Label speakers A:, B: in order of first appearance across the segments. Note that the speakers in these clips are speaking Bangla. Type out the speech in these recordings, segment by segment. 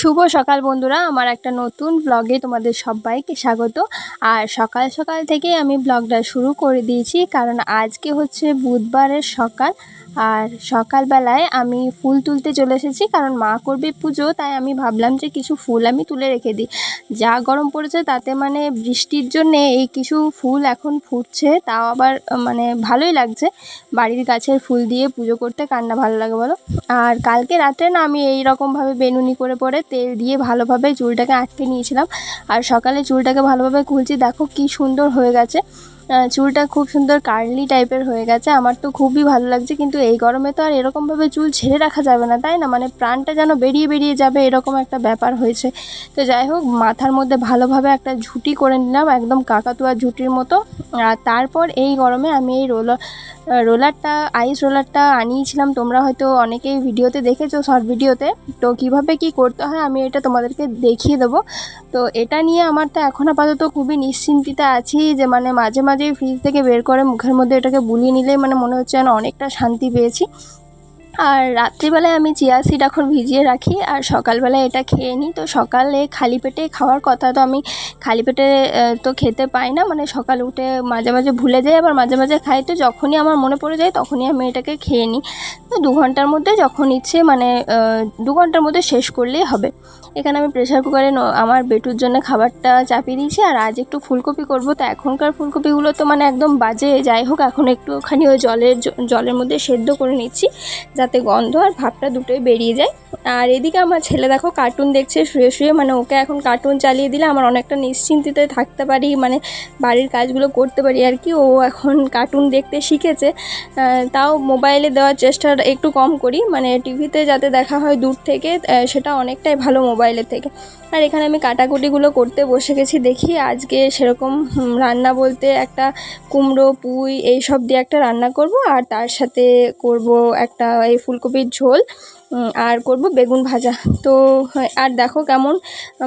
A: শুভ সকাল বন্ধুরা, আমার একটা নতুন ব্লগে তোমাদের সবাইকে স্বাগত। আর সকাল সকাল থেকে আমি ব্লগটা শুরু করে দিয়েছি, কারণ আজকে হচ্ছে বুধবারের সকাল। আর সকালবেলায় আমি ফুল তুলতে চলে এসেছি, কারণ মা করবে পুজো, তাই আমি ভাবলাম যে কিছু ফুল আমি তুলে রেখে দিই। যা গরম পড়েছে তাতে মানে বৃষ্টির জন্যে এই কিছু ফুল এখন ফুটছে, তাও আবার মানে ভালোই লাগছে। বাড়ির গাছের ফুল দিয়ে পুজো করতে কান্না ভালো লাগে বলো। আর কালকে রাতে না আমি এই রকমভাবে বেনুনি করে পরে তেল দিয়ে ভালোভাবে চুলটাকে আটকে নিয়েছিলাম। আর সকালে চুলটাকে ভালোভাবে খুলছি, দেখো কি সুন্দর হয়ে গেছে। চুলটা খুব সুন্দর কার্লি টাইপের হয়ে গেছে। আমার তো খুবই ভালো লাগছে, কিন্তু এই গরমে তো আর এরকমভাবে চুল ছেড়ে রাখা যাবে না, তাই না? মানে প্রাণটা যেন বেরিয়ে বেরিয়ে যাবে, এরকম একটা ব্যাপার হয়েছে। তো যাই হোক, মাথার মধ্যে ভালোভাবে একটা ঝুঁটি করে নিলাম, একদম কাকাতুয়া ঝুঁটির মতো। আর তারপর এই গরমে আমি এই রোলার রোলারটা আইস রোলারটা আনিয়েছিলাম। তোমরা হয়তো অনেকেই ভিডিওতে দেখেছ শর্ট ভিডিওতে। তো কীভাবে কি করতে হয়, আমি এটা তোমাদেরকে দেখিয়ে দেবো। তো এটা নিয়ে আমার তো এখন আপাতত খুবই নিশ্চিন্তিতে আছি যে মানে মাঝে মাঝে ফ্রিজ থেকে বের করে মুখের মধ্যে এটাকে বুলিয়ে নিলে মানে মনে হচ্ছে যেন অনেকটা শান্তি পেয়েছি। আর রাত্রিবেলায় আমি চিয়া সিড এখন ভিজিয়ে রাখি আর সকালবেলায় এটা খেয়ে নিই। তো সকালে খালি পেটে খাওয়ার কথা তো আমি খালি পেটে তো খেতে পাই না। মানে সকাল উঠে মাঝে মাঝে ভুলে যাই, আবার মাঝে মাঝে খাই। তো যখনই আমার মনে পড়ে যায় তখনই আমি এটাকে খেয়ে নিই। তো দু ঘণ্টার মধ্যে যখন ইচ্ছে মানে দু ঘণ্টার মধ্যে শেষ করলেই হবে। এখানে আমি প্রেশার কুকারে আমার বেটুর জন্য খাবারটা চাপিয়ে দিয়েছি, আর আজ একটু ফুলকপি করব। তো এখনকার ফুলকপিগুলো তো মানে একদম বাজে, যাই হোক, এখন একটুখানি ওই জলের জলের মধ্যে সেদ্ধ করে নিচ্ছি, যাতে গন্ধ আর ভাবটা দুটোই বেরিয়ে যায়। আর এদিকে আমার ছেলে দেখো কার্টুন দেখছে, শুয়ে শুয়ে মানে ওকে এখন কার্টুন চালিয়ে দিলে আমার অনেকটা নিশ্চিন্তিতে থাকতে পারি মানে বাড়ির কাজগুলো করতে পারি আর কি। ও এখন কার্টুন দেখতে শিখেছে তাও মোবাইলে দেওয়ার চেষ্টা একটু কম করি মানে টিভিতে যাতে দেখা হয় দূর থেকে সেটা অনেকটাই ভালো মোবাইলের থেকে। আর এখানে আমি কাটাকুটিগুলো করতে বসে গেছি দেখি আজকে সেরকম রান্না বলতে একটা কুমড়ো পুঁই এইসব দিয়ে একটা রান্না করব আর তার সাথে করব একটা এই ফুলকপির ঝোল আর করব বেগুন ভাজা। তো হ্যাঁ, আর দেখো কেমন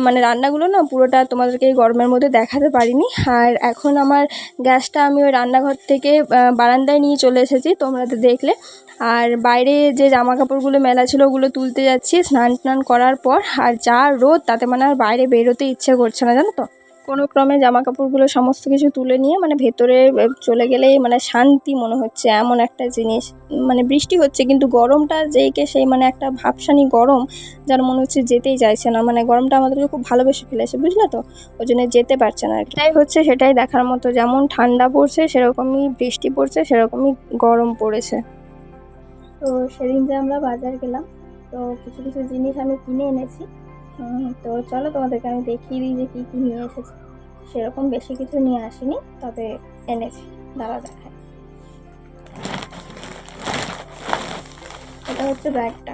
A: মানে রান্নাগুলো না পুরোটা তোমাদেরকে এই গরমের মধ্যে দেখাতে পারিনি। আর এখন আমার গ্যাসটা আমি ওই রান্নাঘর থেকে বারান্দায় নিয়ে চলে এসেছি তোমরা তো দেখলে। আর বাইরে যে জামা কাপড়গুলো মেলা ছিল ওগুলো তুলতে যাচ্ছি, স্নান টান করার পর। আর যা রোদ, তাতে মানে আর বাইরে বেরোতে ইচ্ছে করছে না, জানো তো? কোনো ক্রমে জামা কাপড়গুলো সমস্ত কিছু তুলে নিয়ে মানে ভেতরে চলে গেলেই মানে শান্তি মনে হচ্ছে, এমন একটা জিনিস। মানে বৃষ্টি হচ্ছে, কিন্তু গরমটা যেইকে সেই মানে একটা ভাবসানি গরম, যার মনে হচ্ছে যেতেই চাইছে না। মানে গরমটা আমাদেরকে খুব ভালোবেসে ফেলেছে, বুঝলে তো? ওই জন্য যেতে পারছে না। এটাই হচ্ছে, সেটাই দেখার মতো। যেমন ঠান্ডা পড়ছে, সেরকমই বৃষ্টি পড়ছে, সেরকমই গরম পড়েছে। তো সেদিন যে আমরা বাজার গেলাম, তো কিছু কিছু জিনিস আমি কিনে এনেছি। তো চলো তোমাদেরকে আমি দেখিয়ে দিই যে কী কী নিয়ে এসেছি। সেরকম বেশি কিছু নিয়ে আসিনি, তবে এনেছি। দাঁড়া দেখায় এটা হচ্ছে ব্যাগটা।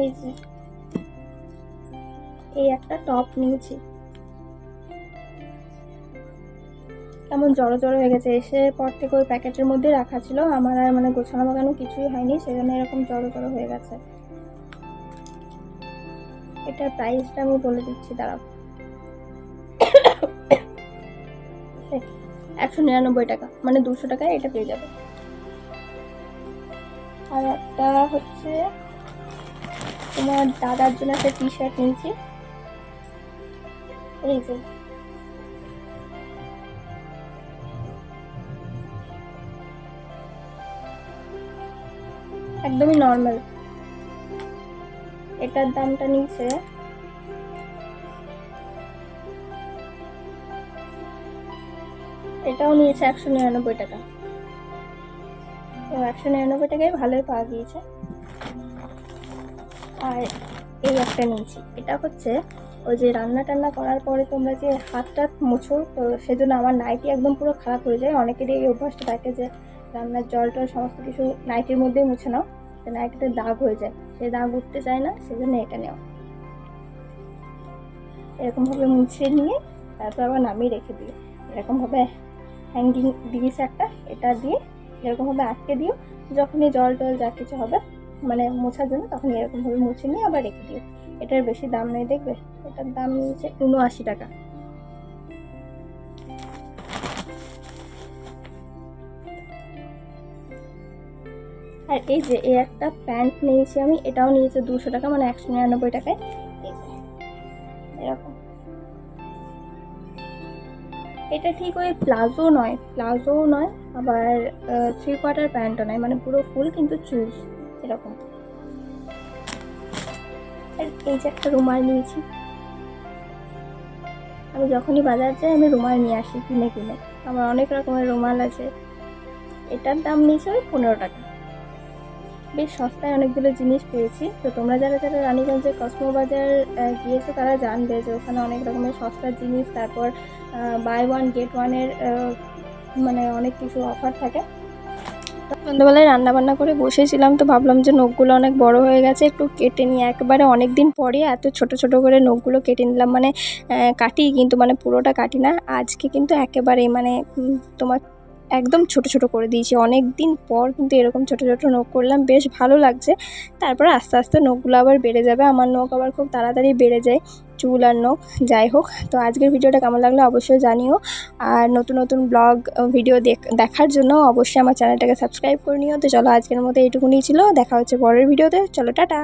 A: এই যে, এই একটা টপ নিয়েছি। কেমন জড়ো জড়ো হয়ে গেছে। এসে পর থেকে ওই প্যাকেটের মধ্যে রাখা ছিল। আমার আর মানে গোছানো বাগানো কিছুই হয়নি, সেজন্য এরকম জড়ো জড়ো হয়ে গেছে। এটার প্রাইসটা আমি বলে দিচ্ছি, দাঁড়াও। একশো নিরানব্বই টাকা মানে দুশো টাকায় এটা পেয়ে যাবে। আর একটা হচ্ছে, তোমার দাদার জন্য একটা টি শার্ট নিয়েছি। এই যে একদমই নর্মাল এটার দামটা নিচ্ছে এটাও নিয়েছে একশো নিরানব্বই টাকা। একশো নিরানব্বই টাকায় ভালোই পাওয়া গিয়েছে। আর এই একটা নিয়েছি। এটা হচ্ছে ওই যে রান্না টান্না করার পরে তোমরা যে হাতটা মুছো, তো সেজন্য আমার নাইটি একদম পুরো খারাপ হয়ে যায়। অনেকেরই এই অভ্যাসটা থাকে যে রান্নার জল টল সমস্ত কিছু নাইটির মধ্যেই মুছে নাও নাইটিতে দাগ হয়ে যায়। সেই দাগ উঠতে চায় না, সেজন্য এটা নেও। এরকমভাবে মুছে নিয়ে তারপর আবার নামিয়ে রেখে দিও। এরকমভাবে হ্যাঙ্গিং দিয়েছে একটা এটা দিয়ে এরকমভাবে আটকে দিও। যখনই জল টল যা কিছু হবে মানে মোছার জন্য তখন এরকমভাবে মুছে নিয়ে আবার রেখে দিও। এটার বেশি দাম নেই, দেখবে? এটার দাম নিয়েছে উনআশি টাকা। আর এই যে, এই একটা প্যান্ট নিয়েছি আমি, এটাও নিয়েছে দুশো টাকা মানে একশো নিরানব্বই টাকায়। এরকম। এটা ঠিক ওই প্লাজো নয়, প্লাজোও নয়, আবার থ্রি কোয়ার্টার প্যান্টও নয় মানে পুরো ফুল কিন্তু চুজ এরকম। এই যে একটা রুমাল নিয়েছি। আমি যখনই বাজার যাই, আমি রুমাল নিয়ে আসি কিনে কিনে। আমার অনেক রকমের রুমাল আছে। এটার দাম নিয়েছে ওই পনেরো টাকা। বেশ সস্তায় অনেকগুলো জিনিস পেয়েছি। তো তোমরা যারা যারা রানীগঞ্জের কসমো বাজার গিয়েছো তারা জানবে যে ওখানে অনেক রকমের সস্তার জিনিস, তারপর বাই ওয়ান গেট ওয়ানের মানে অনেক কিছু অফার থাকে। সন্ধ্যাবেলায় রান্না বান্না করে বসেছিলাম তো ভাবলাম যে নখগুলো অনেক বড় হয়ে গেছে, একটু কেটে নিই। একবারে অনেক দিন পরে এত ছোট ছোট করে নখগুলো কেটে নিলাম। মানে কাটি কিন্তু মানে পুরোটা কাটি না। আজকে কিন্তু একেবারেই মানে তোমার একদম ছোট ছোট করে দিয়েছি। অনেক দিন পর কিন্তু এরকম ছোট ছোট নখ করলাম, বেশ ভালো লাগছে। তারপর আস্তে আস্তে নখগুলো আবার বেড়ে যাবে। আমার নখ আবার খুব তাড়াতাড়ি বেড়ে যায়, চুল আর নখ, যাই হোক। তো আজকের ভিডিওটা কেমন লাগল অবশ্যই জানিও। আর নতুন নতুন ব্লগ ভিডিও দেখার জন্য অবশ্যই আমার চ্যানেলটাকে সাবস্ক্রাইব করে নিও। তো চলো আজকের মতো এইটুকুনি ছিল। দেখা হচ্ছে পরের ভিডিওতে। চলো, টাটা!